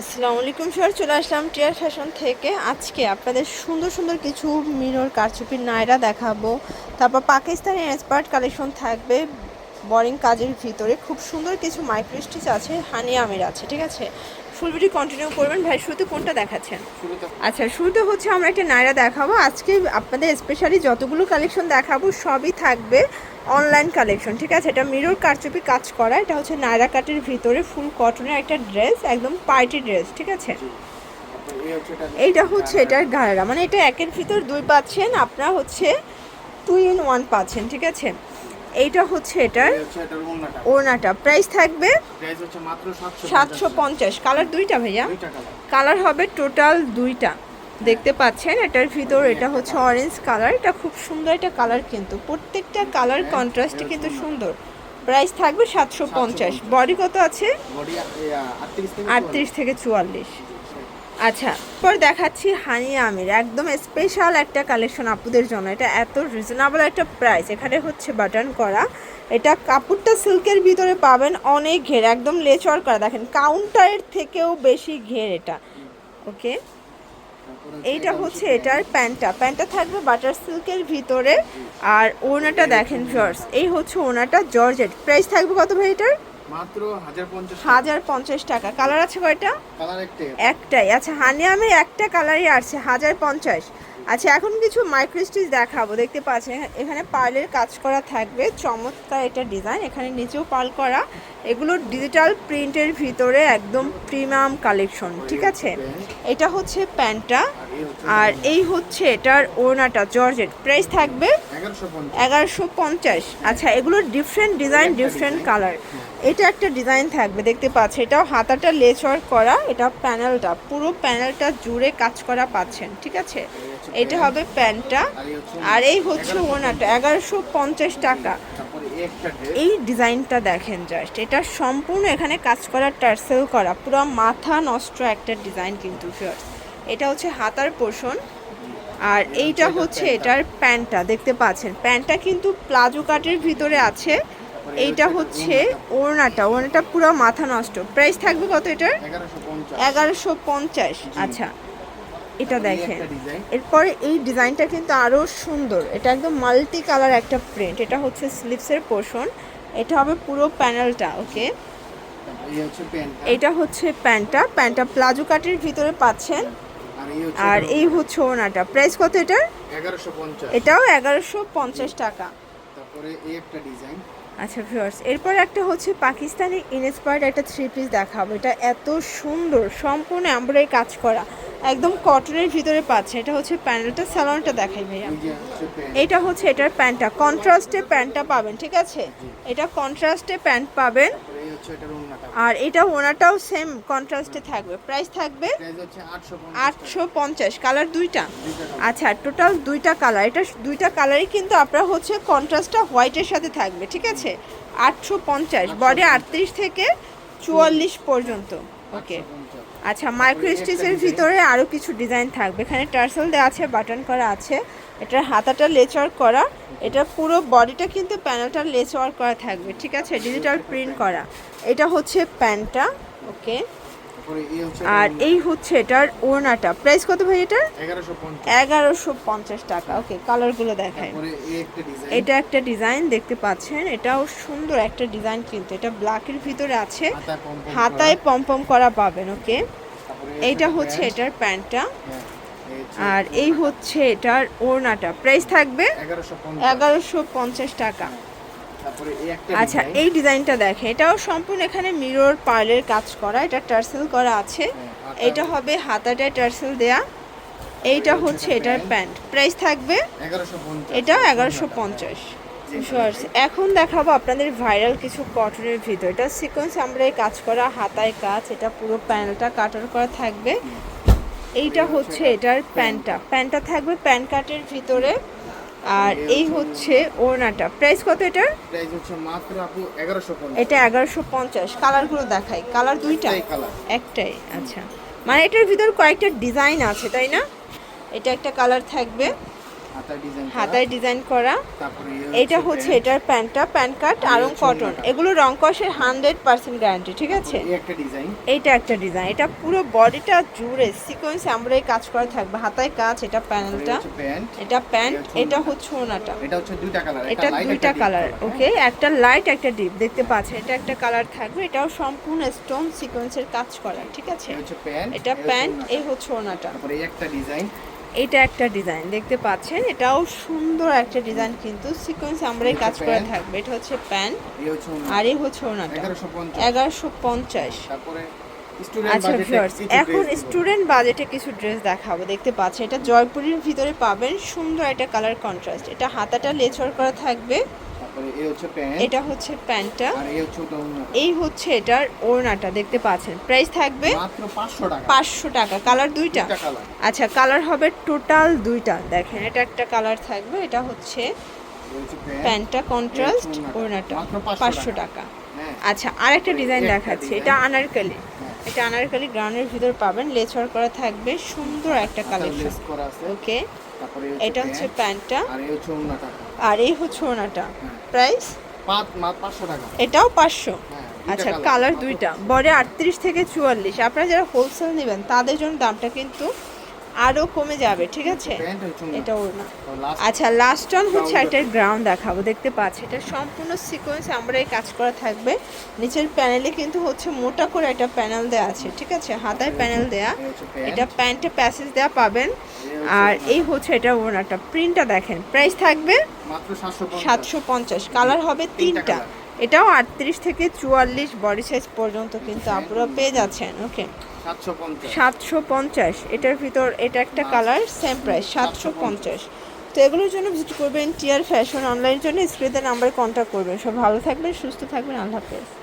আসসালামু আলাইকুম স্যার চলে আসলাম টিয়ার ফ্যাশন থেকে। আজকে আপনাদের সুন্দর সুন্দর কিছু মিনোর কারচুপির নায়রা দেখাবো। তারপর পাকিস্তানি এক্সপার্ট কালেকশন থাকবে বোরিং কাজের ভিতরে। খুব সুন্দর কিছু মাইক্রো স্টিচ আছে হানি আমির আছে, ঠিক আছে? ফুল ভিডিও কন্টিনিউ করবেন। ভাই শুরুতে কোনটা দেখাচ্ছেন? আচ্ছা শুরুতে হচ্ছে আমরা একটা নায়রা দেখাবো। আজকে আপনাদের স্পেশালি যতগুলো কালেকশন দেখাবো সবই থাকবে অনলাইন কালেকশন ঠিক আছে? এটা মিরর কারচুপি কাজ করা। এটা হচ্ছে নায়রা কাটের ভিতরে ফুল কটনের একটা ড্রেস একদম পার্টি ড্রেস ঠিক আছে? এইটা হচ্ছে এটার গায়রা মানে এটা একের ভিতর দুই পাচ্ছেন আপনারা হচ্ছে টু ইন ওয়ান পাচ্ছেন ঠিক আছে? এইটা হচ্ছে এটার ওড়নাটা। প্রাইস থাকবে সাতশো পঞ্চাশ। কালার দুইটা ভাইয়া? কালার হবে টোটাল দুইটা। দেখতে পাচ্ছেন এটার ভিতর এটা হচ্ছে অরেঞ্জ কালার এটা খুব সুন্দর একটা কালার কিন্তু। প্রত্যেকটা কালার কন্ট্রাস্টে কিন্তু সুন্দর। প্রাইস থাকবে সাতশো পঞ্চাশ। বডি কত আছে? আটত্রিশ থেকে চুয়াল্লিশ। আচ্ছা পর দেখাচ্ছি হানি আমির। একদম স্পেশাল একটা কালেকশন আপুদের জন্য। এটা এত রিজনেবল একটা প্রাইস এখানে হচ্ছে বাটন করা। এটা কাপড়টা সিল্কের ভিতরে পাবেন অনেক ঘের, একদম লেচর করা। দেখেন কাউন্টারের থেকেও বেশি ঘের এটা। ওকে এইটা হচ্ছে এটার প্যান্টটা। প্যান্টটা থাকবে বাটার সিল্কের ভিতরে। আর ওনাটা দেখেন জর্জ এই হচ্ছে ওনাটা জর্জেট প্রাইস থাকবে কত ভাই এটার? মাত্র হাজার পঞ্চাশ হাজার পঞ্চাশ টাকা। কালার আছে কয়টা? কালার একটাই। একটাই। আচ্ছা হানিয়ামে একটা কালারই আছে হাজার পঞ্চাশ। আচ্ছা এখন কিছু মাইক্রোস্টিচ দেখাবো। দেখতে পাচ্ছেন, এখানে পার্লের কাজ করা থাকবে। চমৎকার এটা ডিজাইন এখানে নিচেও পার্ল করা। এগুলো ডিজিটাল প্রিন্টের ভিতরে একদম প্রিমিয়াম কালেকশন ঠিক আছে? এটা হচ্ছে প্যান্টটা। আর এই হচ্ছে এটার ওড়নাটা, জর্জেট। প্রাইস থাকবে এগারোশো পঞ্চাশ। আচ্ছা এগুলোর ডিফারেন্ট ডিজাইন ডিফারেন্ট কালার এটা একটা ডিজাইন থাকবে, দেখতে পাচ্ছে এটাও হাতাটা লেচর করা। এটা প্যানেলটা পুরো প্যানেলটা জুড়ে কাজ করা পাচ্ছেন, ঠিক আছে? এটা হবে প্যান্টটা। আর এই হচ্ছে ওনাটা এগারোশো পঞ্চাশ টাকা। এই ডিজাইনটা দেখেন জাস্ট এটা সম্পূর্ণ এখানে কাজ করা টার্সেল করা পুরো মাথা নষ্ট একটা ডিজাইন কিন্তু এটা হচ্ছে হাতার পোষণ আর এইটা হচ্ছে এটার প্যান্টটা দেখতে পাচ্ছেন। প্যান্টটা কিন্তু প্লাজো কাটের ভিতরে আছে। এইটা হচ্ছে ওড়নাটা ওড়নাটা পুরো মাথা নষ্ট। প্রাইস থাকবে কত এটার? এগারোশো পঞ্চাশ আচ্ছা। এটা দেখেন। এরপরে এই ডিজাইনটা কিন্তু আরও সুন্দর। এটা একদম মাল্টি কালার একটা প্রিন্ট এটা হচ্ছে স্লিপসের পোর্শন এটা হবে পুরো প্যানেলটা ওকে? এটা হচ্ছে প্যান্টটা প্যান্টটা প্লাজো কাটের ভিতরে পাচ্ছেন। আর এই হচ্ছে ওনাটা প্রাইস কত এটার? এটাও এগারোশো পঞ্চাশ টাকা। তারপরে এই একটা ডিজাইন আচ্ছা ভিউয়ার্স এরপর একটা হচ্ছে পাকিস্তানি ইনস্পায়ার্ড একটা থ্রি পিস দেখাবো। এটা এত সুন্দর সম্পূর্ণ এমব্রয়ডারি কাজ করা। একদম কটনের ভিতরে পাচ্ছে। এটা হচ্ছে প্যানেলটা স্যালনটা দেখাই ভাইয়া। এটা হচ্ছে এটার প্যান্টটা, কন্ট্রাস্টে প্যান্টটা পাবেন, ঠিক আছে? এটা কন্ট্রাস্টে প্যান্ট পাবেন। আর এটা ওনাটাও সেম কন্ট্রাস্টে থাকবে। প্রাইস থাকবে আটশো পঞ্চাশ। কালার দুইটা। আচ্ছা টোটাল দুইটা কালার এটা দুইটা কালারই কিন্তু আপনার হচ্ছে কন্ট্রাস্টটা হোয়াইটের সাথে থাকবে, ঠিক আছে? আটশো পঞ্চাশ। বডি আটত্রিশ থেকে চুয়াল্লিশ পর্যন্ত। ওকে। আচ্ছা মাইক্রো স্টিচের ভিতরে আরও কিছু ডিজাইন থাকবে। এখানে টার্সেল দেওয়া আছে, বাটন করা আছে। এটার হাতাটা লেচওয়ার করা। এটা পুরো বডিটা কিন্তু প্যানেলটা লেচওয়ার করা থাকবে। ঠিক আছে, ডিজিটাল প্রিন্ট করা। এটা হচ্ছে প্যান্টটা। ওকে। আর এই হচ্ছে এটার ওড়নাটা। প্রাইস কত ভাই এটার? এগারোশো পঞ্চাশ। টাকা। ওকে কালারগুলো দেখায় এটা একটা ডিজাইন দেখতে পাচ্ছেন। এটাও সুন্দর একটা ডিজাইন কিন্তু। এটা ব্ল্যাকের ভিতরে আছে। হাতায় পম পম পমপম করা পাবেন ওকে এইটা হচ্ছে এটার প্যান্টটা। হ্যাঁ, আর এই হচ্ছে এটার ওড়নাটা। প্রাইস থাকবে? এগারোশো পঞ্চাশ। টাকা। একটা আচ্ছা এই ডিজাইনটা দেখে এটাও সম্পূর্ণ এখানে মিরর পার্লের কাজ করা এটা টার্সেল করা আছে। এটা হবে হাতাটায় টার্সেল দেয়া। এইটা হচ্ছে এটার প্যান্ট। প্রাইস থাকবে এটাও এগারোশো পঞ্চাশ। এখন দেখাবো আপনাদের ভাইরাল কিছু কটনের ভিতর। এটা সিকোয়েন্স আমরা কাজ করা হাতায় কাজ এটা পুরো প্যানেলটা কাটার করা থাকবে। এইটা হচ্ছে এটার প্যান্টটা। প্যান্টটা থাকবে প্যান্ট কাটের ভিতরে। আর এই হচ্ছে ওড়নাটা। প্রাইস কত এটার? প্রাইস হচ্ছে মাত্র আপু এগারোশো পঞ্চাশ। এটা এগারোশো পঞ্চাশ। কালারগুলো দেখাই। কালার দুইটা? একটাই আচ্ছা। মানে এটার ভিতর কয়েকটা ডিজাইন আছে তাই না? এটা একটা কালার থাকবে। হাতায় ডিজাইন করা এটা হচ্ছে এটার প্যান্টটা প্যান্ট কাট আর কটন। এগুলো রং কষের হান্ড্রেড পার্সেন্ট গ্যারান্টি ঠিক আছে? এই একটা ডিজাইন এইটা একটা ডিজাইন এটা পুরো বডিটা জুড়ে সিকোয়েন্স আমরা কাজ করা থাকবে। হাতায় কাজ এটা প্যানেলটা এটা প্যান্ট এটা হচ্ছে ওনাটা। এটা দুইটা কালার এটা ওকে একটা লাইট একটা ডিপ দেখতে পাচ্ছেন এটা একটা কালার থাকবে। এটাও সম্পূর্ণ স্টোন সিকোয়েন্সের কাজ করা ঠিক আছে? এটা প্যান্ট এই হচ্ছে ওনাটা। একটা ডিজাইন এটা একটা ডিজাইন দেখতে পাচ্ছেন? এটাও সুন্দর একটা ডিজাইন কিন্তু সিকোয়েন্স আমরাই কাজ করে থাকবে। এটা হচ্ছে প্যান্ট। আর এই হচ্ছে ওনাটা এগারোশো পঞ্চাশ। তারপরে আচ্ছা ভিউয়ার্স এখন। স্টুডেন্ট বাজেটে কিছু ড্রেস দেখাবো দেখতে পাচ্ছেন। এটা জয়পুরের ভিতরে পাবেন সুন্দর একটা কালার কন্ট্রাস্ট এটা হাতাটা লেচর করা থাকবে। এটা হচ্ছে প্যান্টটা। এই হচ্ছে এটার ওড়নাটা দেখতে পাচ্ছেন। প্রাইস থাকবে মাত্র 500 টাকা। পাঁচশো টাকা। কালার দুইটা? আচ্ছা কালার হবে টোটাল দুইটা। দেখেন এটা একটা কালার থাকবে এটা হচ্ছে প্যান্টটা কন্ট্রাস্ট ওড়নাটা পাঁচশো টাকা। আচ্ছা আর একটা ডিজাইন দেখাচ্ছি এটা আনারকলি। এটা আনারকলি গ্রাউন্ডের ভিতর পাবেন লেচর করা থাকবে সুন্দর একটা কালেকশন ওকে এটা হচ্ছে প্যান্ট, প্যান্টটা। আর এই হচ্ছে ওনাটা হ্যাঁ। প্রাইস পাঁচ মাত্র 500 এটাও পাঁচশো। হ্যাঁ আচ্ছা কালার দুইটা। বডি আটত্রিশ থেকে চুয়াল্লিশ। আপনারা যারা হোলসেল নেবেন তাদের জন্য দামটা কিন্তু আরও কমে যাবে ঠিক আছে? এটা ওড়না আচ্ছা লাস্ট অন হচ্ছে একটা গ্রাউন্ড দেখাবো দেখতে পাচ্ছি। এটা সম্পূর্ণ সিকোয়েন্স আমরা এই কাজ করা থাকবে। নিচের প্যানেলে কিন্তু হচ্ছে মোটা করে একটা প্যানেল দেওয়া আছে ঠিক আছে? হাতায় প্যানেল দেয়া। এটা প্যান্টে প্যাসেজ দেওয়া পাবেন। আর এই হচ্ছে এটা ওনাটা প্রিন্টটা দেখেন। প্রাইস থাকবে সাতশো পঞ্চাশ। কালার হবে তিনটা এটাও আটত্রিশ থেকে চুয়াল্লিশ বডি সাইজ পর্যন্ত কিন্তু আপনারা পেয়ে যাচ্ছেন। ওকে 750 সাতশো পঞ্চাশ। এটার ভিতর এটা একটা কালার সেম প্রাইস সাতশো পঞ্চাশ। তো এগুলোর জন্য ভিজিট করবেন টিয়ার ফ্যাশন অনলাইনের জন্য স্ক্রিনের নাম্বারে কন্ট্যাক্ট করবেন। সব ভালো থাকবেন সুস্থ থাকবেন আল্লাহ হাফেজ।